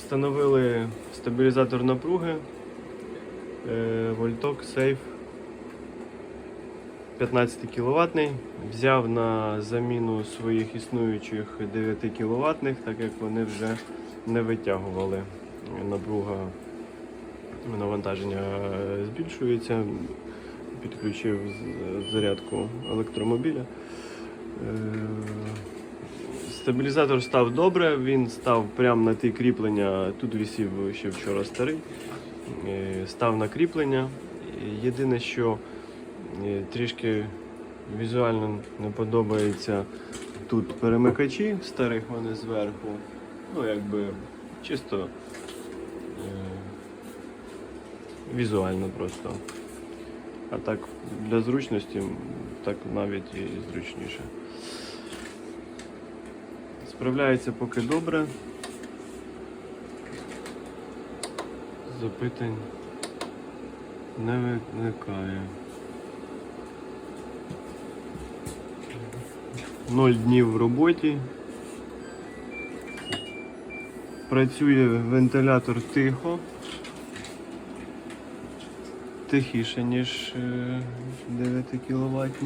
Встановили стабілізатор напруги е, Вольток Сейф 15 кВт. Взяв на заміну своїх існуючих 9 кВт, так як вони вже не витягували. Напруга навантаження е, збільшується. Підключив зарядку електромобіля. Стабілізатор став добре, він став прямо на ті кріплення. Тут висів ще вчора старий. Е, Став на кріплення. Єдине, що е, трішки візуально не подобається тут перемикачі старих вони зверху. Ну, якби чисто е, візуально просто. А так для зручності так навіть і зручніше. Справляється поки добре. Запитань не виникає. Ноль днів в роботі. Працює вентилятор тихо. Тихіше, ніж е, 9 кВт.